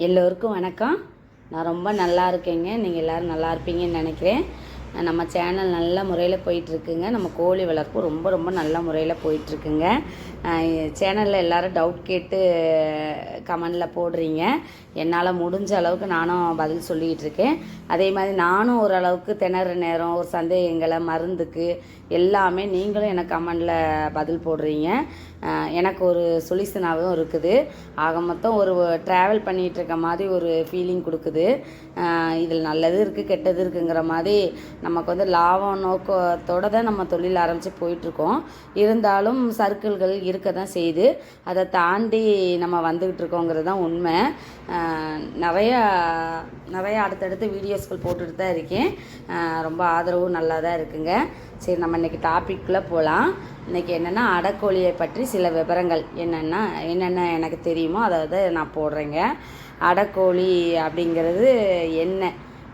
எல்லோருக்கும் வணக்கம். நான் ரொம்ப நல்லா இருக்கேங்க. நீங்கள் எல்லோரும் நல்லா இருப்பீங்கன்னு நினைக்கிறேன். நம்ம சேனல் நல்ல முறையில் போயிட்டுருக்குங்க. நம்ம கோழி வளர்ப்பு ரொம்ப ரொம்ப நல்ல முறையில் போயிட்டுருக்குங்க. சேனலில் எல்லோரும் டவுட் கேட்டு கமெண்டில் போடுறீங்க. என்னால் முடிஞ்ச அளவுக்கு நானும் பதில் சொல்லிக்கிட்டு இருக்கேன் அதே மாதிரி நானும் ஓரளவுக்கு திணற நேரம் ஒரு சந்தேகங்களை மருந்துக்கு எல்லாமே நீங்களும் எனக்கு கமெண்டில் பதில் போடுறீங்க. எனக்கு ஒரு சொல்யூஷனாகவும் இருக்குது. ஆக மொத்தம் ஒரு ட்ராவல் பண்ணிகிட்டு இருக்க மாதிரி ஒரு ஃபீலிங் கொடுக்குது. இதில் நல்லது இருக்குது கெட்டது இருக்குங்கிற மாதிரி நமக்கு வந்து லாபம் நோக்கத்தோடு தான் நம்ம தொழில் ஆரம்பித்து போயிட்டுருக்கோம். இருந்தாலும் சர்க்கிள்கள் இருக்க தான் செய்யுது அதை தாண்டி நம்ம வந்துக்கிட்டு இருக்கோங்கிறது தான் உண்மை. நிறையா நிறையா அடுத்தடுத்து வீடியோஸ்கள் போட்டுட்டு தான் இருக்கேன் ரொம்ப ஆதரவும் நல்லா தான் இருக்குங்க. சரி நம்ம இன்றைக்கி டாப்பிக்குள்ளே போகலாம் இன்றைக்கி என்னென்னா அடக்கோழியை பற்றி சில விவரங்கள். என்னென்னா என்னென்ன எனக்கு தெரியுமோ அதை நான் போடுறேங்க. அடக்கோழி அப்படிங்கிறது என்ன?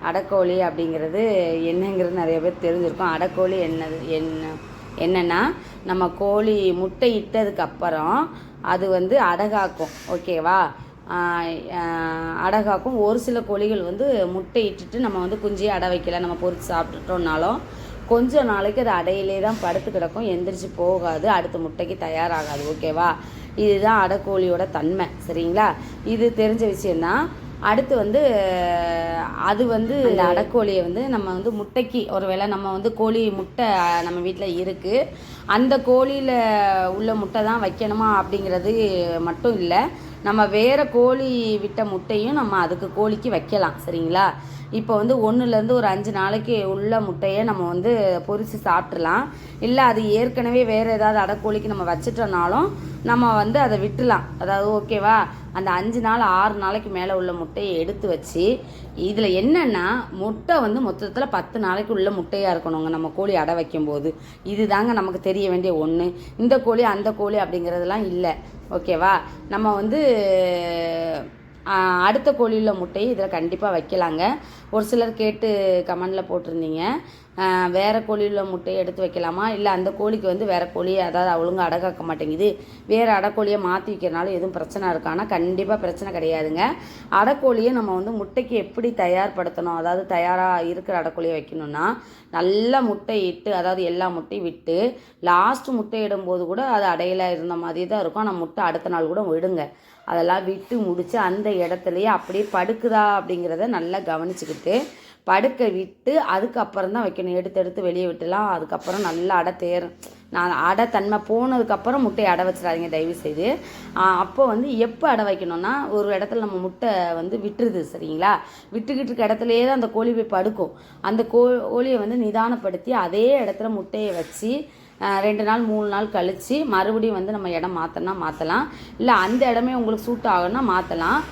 அடக்கோழி அப்படிங்கிறது என்னங்கிறது நிறைய பேர் தெரிஞ்சிருக்கும். அடக்கோழி என்னது என்ன என்னென்னா நம்ம கோழி முட்டை இட்டதுக்கப்புறம் அது வந்து அடகாக்கும். ஓகேவா அடகாக்கும். ஒரு சில கோழிகள் வந்து முட்டை இட்டுட்டு நம்ம வந்து குஞ்சியை அடை வைக்கல நம்ம பொறித்து சாப்பிட்டுட்டோம்னாலும் கொஞ்ச நாளைக்கு அது அடையிலே தான் படுத்து கிடக்கும். எந்திரிச்சு போகாது அடுத்த முட்டைக்கு தயாராகாது. ஓகேவா இதுதான் அடைக்கோழியோட தன்மை. சரிங்களா? இது தெரிஞ்ச விஷயந்தான் அடுத்து வந்து அது வந்து இந்த அடைக்கோழியை வந்து நம்ம வந்து முட்டைக்கு ஒருவேளை நம்ம வந்து கோழி முட்டை நம்ம வீட்டில் இருக்குது அந்த கோழியில் உள்ள முட்டை தான் வைக்கணுமா அப்படிங்கிறது மட்டும் இல்லை. நம்ம வேறு கோழி விட்ட முட்டையும் நம்ம அதுக்கு கோழிக்கு வைக்கலாம் சரிங்களா? இப்போ வந்து ஒன்றுலேருந்து ஒரு அஞ்சு நாளைக்கு உள்ள முட்டையை நம்ம வந்து பொரித்து சாப்பிட்றலாம் இல்லை அது ஏற்கனவே வேறு ஏதாவது அடைக்கோழிக்கு நம்ம வச்சிட்டோம்னாலும் நம்ம வந்து அதை விட்டுலாம். அதாவது ஓகேவா அந்த அஞ்சு நாள் ஆறு நாளைக்கு மேலே உள்ள முட்டையை எடுத்து வச்சு இதில் என்னென்னா முட்டை வந்து மொத்தத்தில் பத்து நாளைக்கு உள்ள முட்டையாக இருக்கணுங்க. நம்ம கோழி அடை வைக்கும்போது. இதுதாங்க நமக்கு தெரிய வேண்டிய ஒன்று இந்த கோழி அந்த கோழி அப்படிங்கிறதெல்லாம் இல்லை. ஓகேவா? நம்ம வந்து அடுத்த கோழியில் முட்டையை இதில் கண்டிப்பாக வைக்கலாங்க. ஒரு சிலர் கேட்டு கமெண்டில் போட்டிருந்தீங்க. வேறு கோழியில் முட்டையை எடுத்து வைக்கலாமா? இல்லை அந்த கோழிக்கு வந்து வேறு கோழியை அதாவது அவளுங்க அடகாக்க மாட்டேங்குது. வேறு அடைக்கோழியை மாற்றி வைக்கிறனால எதுவும் பிரச்சனை இருக்கானா கண்டிப்பாக பிரச்சனை கிடையாதுங்க. அடைக்கோழியை நம்ம வந்து முட்டைக்கு எப்படி தயார்படுத்தணும்? அதாவது தயாராக இருக்கிற அடைக்கோழியை வைக்கணும்னா நல்லா முட்டை இட்டு அதாவது எல்லா முட்டையும் விட்டு லாஸ்ட் முட்டை இடும்போது கூட அது அடையில இருந்த மாதிரி தான் இருக்கும். ஆனால் முட்டை அடுத்த நாள் கூட விடுங்க. அதெல்லாம் விட்டு முடித்து அந்த இடத்துலையே அப்படியே படுக்குதா அப்படிங்கிறத நல்லா கவனிச்சுக்கிட்டு படுக்க விட்டு அதுக்கப்புறம் தான் வைக்கணும். எடுத்து எடுத்து வெளியே விட்டுலாம் அதுக்கப்புறம் நல்லா அடை தேரும் நான் அடை தன்மை போனதுக்கப்புறம் முட்டையை அடை வச்சிடாதீங்க தயவு செய்து அப்போ வந்து எப்போ அடை வைக்கணும்னா ஒரு இடத்துல நம்ம முட்டை வந்து விட்டுருது சரிங்களா? விட்டுக்கிட்டு இருக்க இடத்துலையே தான் அந்த கோழி போய் படுக்கும். அந்த கோ கோழியை வந்து நிதானப்படுத்தி அதே இடத்துல முட்டையை வச்சு ரெண்டு நாள் மூணு நாள் கழித்து மறுபடியும் வந்து நம்ம இடம் மாற்றினா மாற்றலாம் இல்லை அந்த இடமே உங்களுக்கு சூட் ஆகும்னா மாற்றலாம்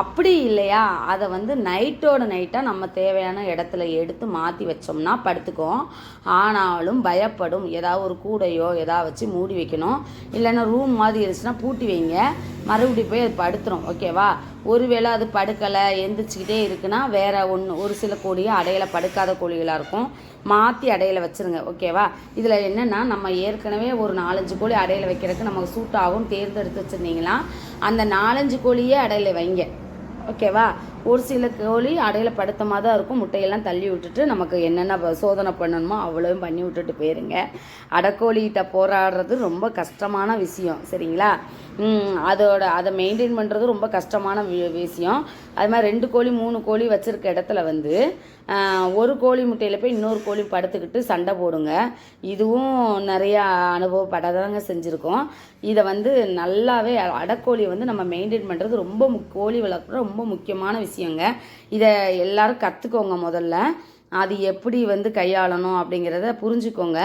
அப்படி இல்லையா? அதை வந்து நைட்டோட நைட்டாக நம்ம தேவையான இடத்துல எடுத்து மாற்றி வச்சோம்னா படுத்துக்கும் ஆனாலும் பயப்படும். ஏதாவது ஒரு கூடையோ எதாவது வச்சு மூடி வைக்கணும். இல்லைன்னா ரூம் மாதிரி இருந்துச்சுன்னா பூட்டி வைங்க. மறுபடி போய் அது படுத்துரும். ஓகேவா ஒருவேளை அது படுக்கலை எந்திரிச்சிக்கிட்டே இருக்குன்னா வேறு ஒன்று ஒரு சில கோழியும் அடையில படுக்காத கோழிகளாக இருக்கும். மாற்றி அடையில வச்சிருங்க ஓகேவா இதில் என்னென்னா நம்ம ஏற்கனவே ஒரு நாலஞ்சு கோழி அடையில வைக்கிறதுக்கு நமக்கு சூட் ஆகும் தேர்ந்தெடுத்து வச்சுருந்தீங்கன்னா அந்த நாலஞ்சு கோழியே அடையில வைங்க ஓகேவா ஒரு சில கோழி அடையில படுத்தமாக தான் இருக்கும். முட்டையெல்லாம் தள்ளி விட்டுட்டு நமக்கு என்னென்ன ப- சோதனை பண்ணணுமோ அவ்வளோவும் பண்ணி விட்டுட்டு போயிருங்க. அடைக்கோழிகிட்ட போராடுறது ரொம்ப கஷ்டமான விஷயம் சரிங்களா? அதோட அதை மெயின்டைன் பண்ணுறது ரொம்ப கஷ்டமான வி- விஷயம். அது மாதிரி ரெண்டு கோழி மூணு கோழி வச்சுருக்க இடத்துல வந்து ஒரு கோழி முட்டையில் போய் இன்னொரு கோழி படுத்துக்கிட்டு சண்டை போடுங்க. இதுவும் நிறையா அனுபவப்படாதாங்க செஞ்சுருக்கோம். இதை வந்து நல்லாவே அடைக்கோழியை வந்து நம்ம மெயின்டைன் பண்ணுறது ரொம்ப கோழி வளர்க்குற ரொம்ப முக்கியமான விஷயம். விஷயங்க. இதை எல்லாரும் கற்றுக்கோங்க முதல்ல. அது எப்படி வந்து கையாளணும் அப்படிங்கிறத புரிஞ்சுக்கோங்க.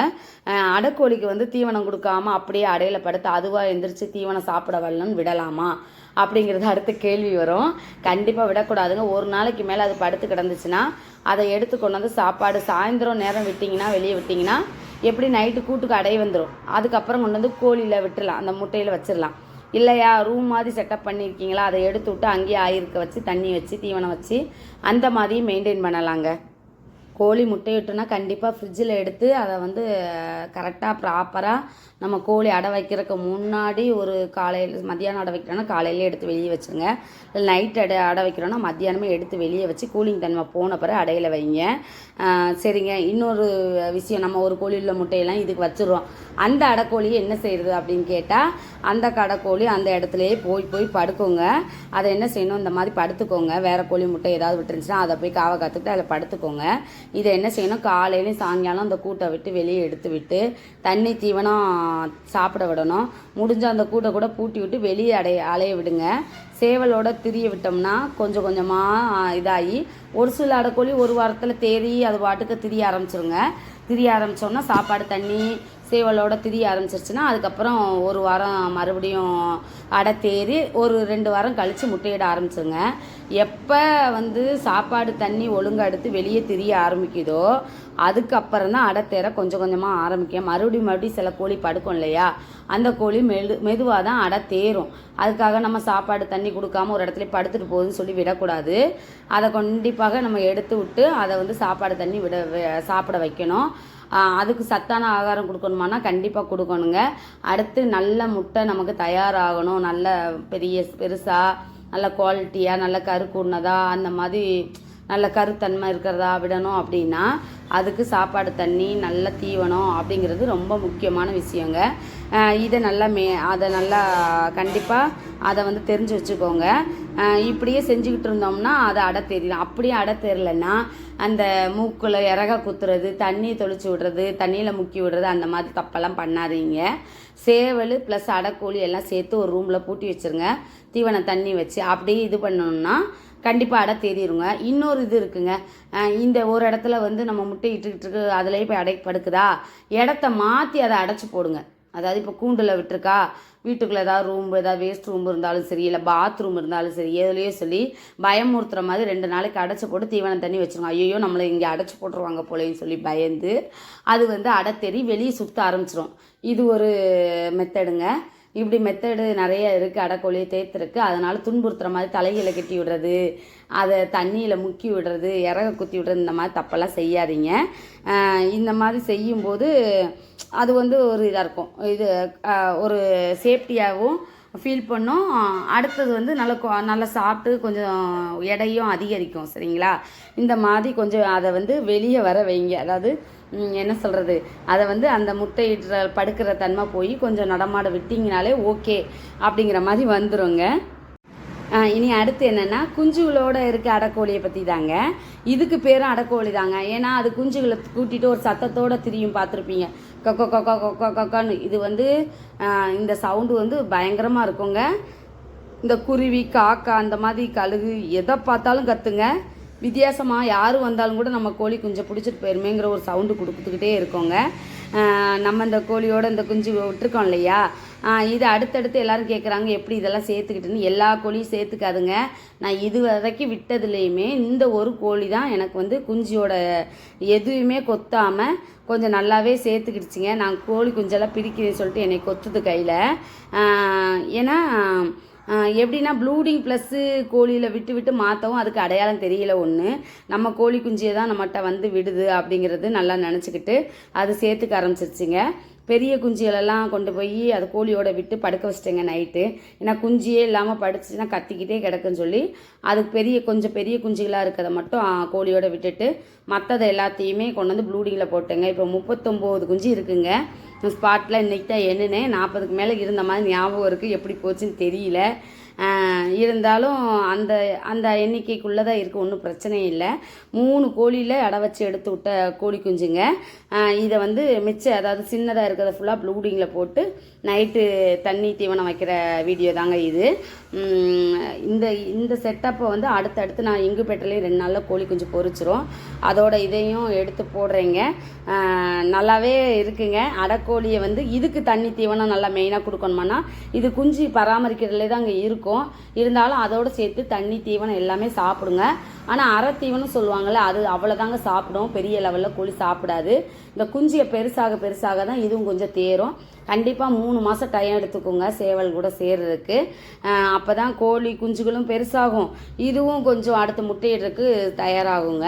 அஹ் அடைக்கோழிக்கு வந்து தீவனம் கொடுக்காம அப்படியே அடையில படுத்து அதுவாக எந்திரிச்சு தீவனம் சாப்பிட வரலன்னு விடலாமா? அப்படிங்கிறது அடுத்த கேள்வி வரும். கண்டிப்பாக விடக்கூடாதுங்க. ஒரு நாளைக்கு மேலே அது படுத்து கிடந்துச்சுன்னா அதை எடுத்து கொண்டு வந்து சாப்பாடு சாயந்தரம் நேரம் விட்டிங்கன்னா வெளியே விட்டிங்கன்னா எப்படி நைட்டு கூட்டுக்கு அடை வந்துடும் அதுக்கப்புறம் கொண்டு வந்து கோழியில் விட்டுடலாம் அந்த முட்டையில் வச்சிடலாம் இல்லையா? ரூம் மாதிரி செட்டப் பண்ணியிருக்கீங்களா அதை எடுத்து விட்டு அங்கேயே ஆயிருக்க வச்சு தண்ணி வச்சு தீவனம் வச்சு அந்த மாதிரியும் மெயின்டைன் பண்ணலாங்க. கோழி முட்டையிட்டுனா கண்டிப்பாக ஃப்ரிட்ஜில் எடுத்து அதை வந்து கரெக்டாக ப்ராப்பராக நம்ம கோழி அடை வைக்கிறதுக்கு முன்னாடி ஒரு காலையில் மத்தியானம் அடை வைக்கிறோன்னா காலையிலே எடுத்து வெளியே வச்சுருங்க. இல்லை நைட் அடை அடை வைக்கிறோன்னா மத்தியானமே எடுத்து வெளியே வச்சு கூலிங் தன்மை போன பிறகு அடையில் வைங்க. சரிங்க. இன்னொரு விஷயம் நம்ம ஒரு கோழியில் முட்டையெல்லாம் இதுக்கு வச்சுருவோம் அந்த அடைக்கோழியை என்ன செய்கிறது அப்படின்னு கேட்டால் அந்த கடைக்கோழி அந்த இடத்துலையே போய் போய் படுக்கோங்க. அதை என்ன செய்யணும்? இந்த மாதிரி படுத்துக்கோங்க. வேறு கோழி முட்டை ஏதாவது விட்டுருந்துச்சுன்னா அதை போய் காவை காத்துக்கிட்டு அதில் படுத்துக்கோங்க. இதை என்ன செய்யணும்? காலையிலையும் சாயங்காலம் அந்த கூட்டை விட்டு வெளியே எடுத்து விட்டு தண்ணி தீவனம் சாப்பிட விடணும். முடிஞ்ச அந்த கூட்டை கூட பூட்டி விட்டு வெளியே அடைய அலைய விடுங்க. சேவலோட திரிய விட்டோம்னா கொஞ்சம் கொஞ்சமாக இதாகி ஒரு சில அடைக்கோழி ஒரு வாரத்தில் தேறி அது பாட்டுக்கு திரிய ஆரம்பிச்சிருங்க. திரிய ஆரம்பித்தோம்னா சாப்பாடு தண்ணி சேவலோட திரிய ஆரம்பிச்சிருச்சுன்னா அதுக்கப்புறம் ஒரு வாரம் மறுபடியும் அடை தேறி ஒரு ரெண்டு வாரம் கழித்து முட்டையிட ஆரம்பிச்சுங்க எப்போ வந்து சாப்பாடு தண்ணி ஒழுங்காக எடுத்து வெளியே திரிய ஆரம்பிக்குதோ அதுக்கப்புறம் தான் அடை தேர கொஞ்சம் கொஞ்சமாக ஆரம்பிக்கும். மறுபடியும் மறுபடியும் சில கோழி படுக்கும் இல்லையா? அந்த கோழி மெது மெதுவாக தான் அடை தேரும். அதுக்காக நம்ம சாப்பாடு தண்ணி கொடுக்காம ஒரு இடத்துல படுத்துட்டு போகுதுன்னு சொல்லி விடக்கூடாது. அதை கண்டிப்பாக நம்ம எடுத்து விட்டு அதை வந்து சாப்பாடு தண்ணி விட சாப்பிட வைக்கணும். அதுக்கு சத்தான ஆகாரம் கொடுக்கணுமானா கண்டிப்பாக கொடுக்கணுங்க. அடுத்து நல்ல முட்டை நமக்கு தயாராகணும். நல்ல பெரிய பெருசாக நல்ல குவாலிட்டியாக நல்ல கருக்கு உண்ணதாக அந்த மாதிரி நல்ல கருத்தன்மை இருக்கிறதா விடணும் அப்படின்னா அதுக்கு சாப்பாடு தண்ணி நல்ல தீவனம் அப்படிங்கிறது ரொம்ப முக்கியமான விஷயங்க. இதை நல்லா மே அதை நல்லா கண்டிப்பாக அதை வந்து தெரிஞ்சு வச்சுக்கோங்க. இப்படியே செஞ்சுக்கிட்டு இருந்தோம்னா அதை அடை தெரியலாம் அப்படியே அடை தெரியலன்னா அந்த மூக்கில் இறக குத்துறது தண்ணி தொளிச்சு விடுறது தண்ணியில் முக்கி விடுறது அந்த மாதிரி தப்பெல்லாம் பண்ணாதீங்க. சேவல் ப்ளஸ் அடைக்கோழி எல்லாம் சேர்த்து ஒரு ரூமில் பூட்டி வச்சுருங்க. தீவனம் தண்ணி வச்சு அப்படியே இது பண்ணோம்னா கண்டிப்பாக அடை தேடிடுங்க இன்னொரு இது இருக்குங்க. இந்த ஒரு இடத்துல வந்து நம்ம முட்டை இட்டுக்கிட்டு இருக்கு அதுலேயே போய் அடை படுக்குதா? இடத்த மாற்றி அதை அடைச்சி போடுங்க. அதாவது இப்போ கூண்டில் விட்டுருக்கா? வீட்டுக்குள்ளே ஏதாவது ரூம் ஏதாவது வேஸ்ட் ரூம் இருந்தாலும் சரி இல்லை பாத்ரூம் இருந்தாலும் சரி எதுலேயோ சொல்லி பயமுறுத்துற மாதிரி ரெண்டு நாளைக்கு அடைச்சி போட்டு தீவனம் தண்ணி வச்சுருங்க. ஐயோ நம்மளை இங்கே அடைச்சி போட்டுருவாங்க போலேன்னு சொல்லி பயந்து அது வந்து அடை தெறி வெளியே சுற்ற ஆரம்பிச்சிடும் இது ஒரு மெத்தடுங்க இப்படி மெத்தடு நிறைய இருக்குது அடைக்கோழியை தேத்துருக்கு. அதனால் துன்புறுத்துற மாதிரி தலைகளை கட்டி விடுறது அதை தண்ணியில் முக்கி விடுறது இறக குத்தி விடுறது இந்த மாதிரி தப்பெல்லாம் செய்யாதீங்க. இந்த மாதிரி செய்யும்போது அது வந்து ஒரு இதாக இருக்கும். இது ஒரு சேஃப்டியாகவும் ஃபீல் பண்ணும். அடுத்தது வந்து நல்லா கொ- நல்லா சாப்பிட்டு கொஞ்சம் எடையும் அதிகரிக்கும். சரிங்களா? இந்த மாதிரி கொஞ்சம் அதை வந்து வெளியே வர வைங்க. அதாவது என்ன சொல்கிறது அதை வந்து அந்த முட்டையிடுற படுக்கிற தன்மை போய் கொஞ்சம் நடமாட விட்டிங்கனாலே ஓகே அப்படிங்கிற மாதிரி வந்துருங்க. இனி அடுத்து என்னென்னா குஞ்சுகளோட இருக்க அடக்கோழியை பற்றி தாங்க. இதுக்கு பேரும் அடக்கோழி தாங்க. ஏன்னா அது குஞ்சுகளை கூட்டிகிட்டு ஒரு சத்தத்தோடு திரியும் பார்த்துருப்பீங்க. கொக்கோ கொக்கோ கொக்கோ கொக்கோன்னு இது வந்து இந்த சவுண்டு வந்து பயங்கரமாக இருக்குங்க. இந்த குருவி காக்கா அந்த மாதிரி கழுகு எதை பார்த்தாலும் கத்துங்க. வித்தியாசமாக யார் வந்தாலும் கூட நம்ம கோழி குஞ்சை பிடிச்சிட்டு போயிருமேங்கிற ஒரு சவுண்டு கொடுத்துக்கிட்டே இருக்கோங்க. நம்ம இந்த கோழியோட இந்த குஞ்சு விட்டுருக்கோம் இல்லையா? இது அடுத்தடுத்து எல்லோரும் கேட்குறாங்க எப்படி இதெல்லாம் சேர்த்துக்கிட்டுன்னு. எல்லா கோழியும் சேர்த்துக்காதுங்க. நான் இது வரைக்கும் விட்டதுலேயுமே இந்த ஒரு கோழி தான் எனக்கு வந்து குஞ்சியோட எதுவுமே கொத்தாமல் கொஞ்சம் நல்லாவே சேர்த்துக்கிடுச்சிங்க. நான் கோழி குஞ்செல்லாம் பிரிக்கிறேன்னு சொல்லிட்டு என்னை கொத்துது கையில். ஏன்னா எப்படின்னா ப்ளூடிங் ப்ளஸ்ஸு கோழியில் விட்டு விட்டு மாற்றவும் அதுக்கு அடையாளம் தெரியல ஒன்று நம்ம கோழி குஞ்சியை தான் நம்மகிட்ட வந்து விடுது அப்படிங்கிறது நல்லா நினச்சிக்கிட்டு அது சேர்த்துக்க ஆரம்பிச்சிருச்சுங்க. பெரிய குஞ்சுகளெல்லாம் கொண்டு போய் அது கோழியோட விட்டு படுக்க வச்சிட்டேங்க நைட்டு ஏன்னா குஞ்சியே இல்லாமல் படுத்துச்சுன்னா கத்திக்கிட்டே கிடக்குன்னு சொல்லி அதுக்கு பெரிய கொஞ்சம் பெரிய குஞ்சுகளாக இருக்கிறத மட்டும் கோழியோட விட்டுட்டு மற்றதை எல்லாத்தையுமே கொண்டு வந்து ப்ளூடிங்கில் போட்டேங்க. இப்போ முப்பத்தொம்போது குஞ்சு இருக்குங்க. ஸ்பாட்டில் இன்றைக்கி தான் நாற்பதுக்கு மேலே இருந்த மாதிரி ஞாபகம் இருக்குது எப்படி போச்சுன்னு தெரியல. இருந்தாலும் அந்த அந்த எண்ணிக்கைக்குள்ளே தான் இருக்குது ஒன்றும் பிரச்சனை இல்லை. மூணு கோழியில் அடை வச்சு எடுத்து விட்ட கோழி குஞ்சுங்க. இதை வந்து மிச்சம் அதாவது சின்னதாக இருக்கிறத ஃபுல்லாக ப்ளூடிங்கில் போட்டு நைட்டு தண்ணி தீவனம் வைக்கிற வீடியோ தாங்க இது. இந்த இந்த செட்டப்பை வந்து அடுத்தடுத்து நான் இங்கு பெட்டலையும் ரெண்டு நாளில் கோழி குஞ்சு பொறிச்சிரும். அதோட இதையும் எடுத்து போடுறேங்க. நல்லாவே இருக்குங்க. அடக்கோழியை வந்து இதுக்கு தண்ணி தீவனம் நல்லா மெயினாக கொடுக்கணுமானா இது குஞ்சு பராமரிக்கிறதுலே தான் அங்கே இருக்கும். இருந்தாலும் அதோடு சேர்த்து தண்ணி தீவனம் எல்லாமே சாப்பிடுங்க. ஆனால் அரை தீவனம் சொல்லுவாங்கள்ல அது அவ்வளோதாங்க சாப்பிடும். பெரிய லெவலில் கோழி சாப்பிடாது. இந்த குஞ்சியை பெருசாக பெருசாக தான் இதுவும் கொஞ்சம் தேரும். கண்டிப்பாக மூணு மூணு மாதம் டைம் எடுத்துக்கோங்க. சேவல் கூட சேர்றதுக்கு. அப்போ தான் கோழி குஞ்சுகளும் பெருசாகும். இதுவும் கொஞ்சம் அடுத்து முட்டையிடுறதுக்கு தயாராகுங்க.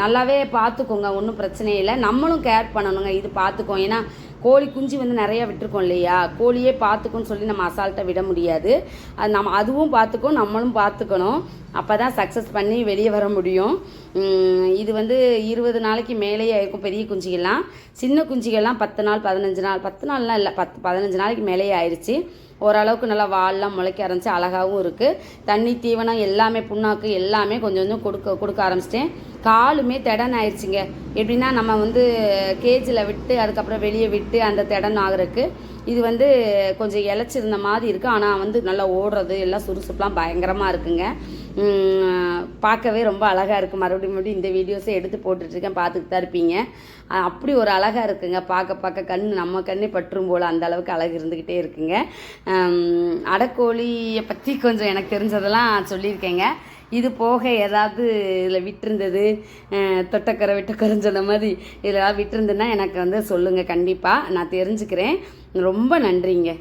நல்லாவே பார்த்துக்கோங்க ஒன்றும் பிரச்சனை இல்லை. நம்மளும் கேர் பண்ணணுங்க. இது பார்த்துக்கோ ஏன்னா கோழி குஞ்சு வந்து நிறையா விட்டுருக்கோம் இல்லையா? கோழியே பார்த்துக்குன்னு சொல்லி நம்ம அசால்ட்டாக விட முடியாது. அது நம்ம அதுவும் பார்த்துக்கும் நம்மளும் பார்த்துக்கணும் அப்போ தான் சக்ஸஸ் பண்ணி வெளியே வர முடியும். இது வந்து இருபது நாளைக்கு மேலேயே ஆயிருக்கும் பெரிய குஞ்சிகள்லாம். சின்ன குஞ்சுகள்லாம் பத்து நாள் பதினஞ்சு நாள். பத்து நாள்லாம் இல்லை பத்து பதினஞ்சு நாளைக்கு மேலேயே ஆயிடுச்சு ஓரளவுக்கு நல்லா வால்லாம் முளைக்க ஆரம்பிச்சு அழகாகவும் இருக்குது தண்ணி தீவனம் எல்லாமே புண்ணாக்கு எல்லாமே கொஞ்சம் கொஞ்சம் கொடுக்க கொடுக்க ஆரம்பிச்சிட்டேன். காலுமே திடன் ஆயிடுச்சுங்க எப்படின்னா நம்ம வந்து கேஜில் விட்டு அதுக்கப்புறம் வெளியே விட்டு அந்த திடன் ஆகுறதுக்கு இது வந்து கொஞ்சம் இழைச்சிருந்த மாதிரி இருக்குது ஆனால் வந்து நல்லா ஓடுறது எல்லாம் சுறுசுறுப்புலாம் பயங்கரமாக இருக்குங்க. பார்க்கவே ரொம்ப அழகாக இருக்குது மறுபடியும் மறுபடியும் இந்த வீடியோஸை எடுத்து போட்டுட்ருக்கேன். பார்த்துட்டு தான் இருப்பீங்க. அப்படி ஒரு அழகாக இருக்குங்க. பார்க்க பார்க்க கண் நம்ம கண்ணே பற்றும் போல் அந்த அளவுக்கு அழகு இருந்துக்கிட்டே இருக்குங்க. அடக்கோழியை பற்றி கொஞ்சம் எனக்கு தெரிஞ்சதெல்லாம் சொல்லியிருக்கேங்க. இது போக ஏதாவது இதில் விட்டுருந்தது தொட்டக்கரை விட்டு சொன்ன மாதிரி இதில் ஏதாவது எனக்கு வந்து சொல்லுங்கள் கண்டிப்பாக நான் தெரிஞ்சுக்கிறேன். ரொம்ப நன்றிங்க.